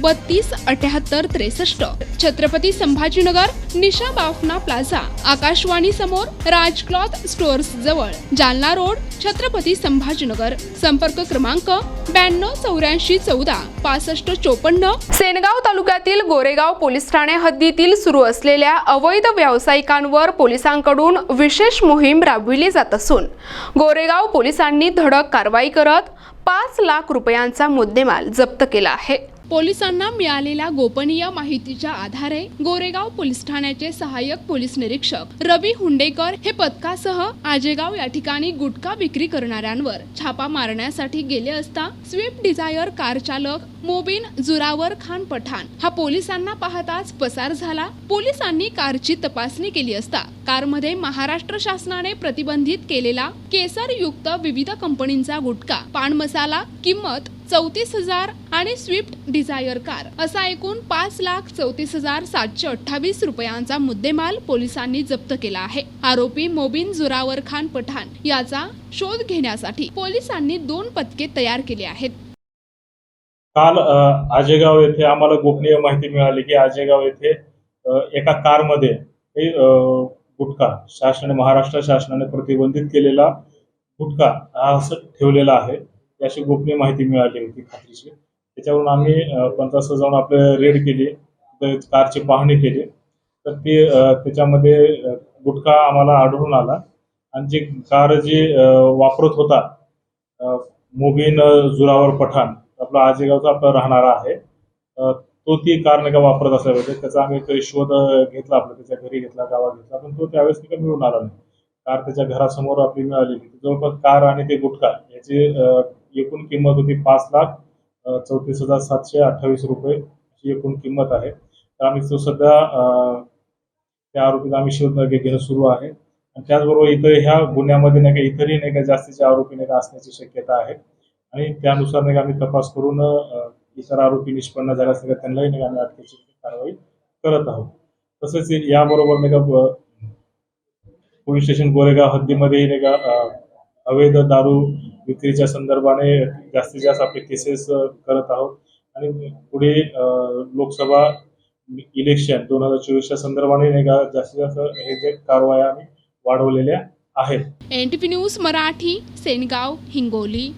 बत्तीस अठ्याहत्तर त्रेसष्ट. छत्रपती संभाजीनगर निशा बाफना प्लाझा. आकाशवाणी समोर राज क्लॉथ स्टोअर्स जवळ. जालना रोड छत्रपती संभाजीनगर. संपर्क क्रमांक ब्याण्णव चौऱ्याऐंशी चौदा पासष्ट चोपन्न. सेनगाव तालुक्यातील गोरेगाव पोलीस ठाणे हद्दीतील सुरू असलेल्या अवैध व्यावसायिकांवर पोलिसांकडून विशेष मोहीम राबविली जात असून गोरेगाव पोलिसांनी धडक कारवाई करत पाच लाख रुपयांचा मुद्देमाल जप्त केला आहे. पोलिसांना मिळालेल्या गोपनीय माहितीच्या आधारे गोरेगाव पोलीस ठाण्याचे सहाय्यक पोलीस निरीक्षक रवी हुंडेकर हे पथकासह आजेगाव या ठिकाणी गुटखा विक्री करणाऱ्यांवर छापा मारण्यासाठी गेले असता स्विफ्ट डिझायर कार चालक मोबिन जुरावर खान पठाण हा पोलिसांना पाहताच पसार झाला. पोलिसांनी कारची तपासणी केली असता कारमध्ये महाराष्ट्र शासनाने प्रतिबंधित केलेला केसर युक्त विविध कंपनींचा गुटखा पान मसाला किंमत चौतीस हजार आणि स्विफ्ट डिझायर कार. असा एकूण पाच लाख चौतीस हजार सातशे अठ्ठावीस रुपयांचा मुद्देमाल पोलिसांनी जप्त केला आहे. आरोपी मोबिन जुरावर खान पठाण याचा शोध घेण्यासाठी पोलिसांनी दोन पथके तयार केली आहेत. काल आजेगाव येथे आम्हाला गोपनीय माहिती मिळाली की आजेगाव येथे एका कारमध्ये गुटखा शासन महाराष्ट्र शासनाने प्रतिबंधित केलेला गुटखा हा असं ठेवलेला आहे. याची गोपनीय माहिती मिळाली होती खात्रीची. त्याच्यावरून आम्ही अ, पंचायत जाऊन आपले रेड केली कारची पाहणी केली. तर ती त्याच्यामध्ये गुटखा आम्हाला आढळून आला. आणि जी कार जी वापरत होता मुबीन जुरावर पठाण आपला आजेगावचा आपला राहणारा आहे तो ती कार नाही का वापरत असल्या पाहिजे त्याचा आम्ही काही शोध घेतला आपला त्याच्या घरी घेतला गावात घेतला पण तो त्यावेळेस नाही का मिळून आला नाही. कार त्याच्या घरासमोर आपली मिळालेली. जवळपास कार आणि ते गुटखा याची एकूण किंमत होती पाच लाख चौतीस हजार सातशे अठ्ठावीस रुपये अशी एकूण किंमत आहे. तर आम्ही तो सध्या त्या आरोपीला आम्ही शोध घेणं सुरू आहे. आणि त्याचबरोबर इतर ह्या गुन्ह्यामध्ये नाही का इतरही नाही का जास्तीचे आरोपी नाही का असण्याची शक्यता आहे. आणि त्यानुसार नाही का आम्ही तपास करून इतर आरोपी निष्पन्न झाल्यास नाही का त्यांनाही नाही का आम्ही अटकेची कारवाई करत आहोत. तसेच याबरोबर नाही का पोलीस स्टेशन गोरेगाव हद्दीमध्ये नाही का अवैध दारू विक्रीच्या संदर्भाने जास्तीत जास्त आपले केसेस करत आहोत. आणि पुढे लोकसभा इलेक्शन दोन हजार चोवीसच्या संदर्भाने नाही का जास्तीत जास्त हे जे कारवाया आम्ही वाढवलेल्या आहेत. N T news Marathi Sengaon Hingoli.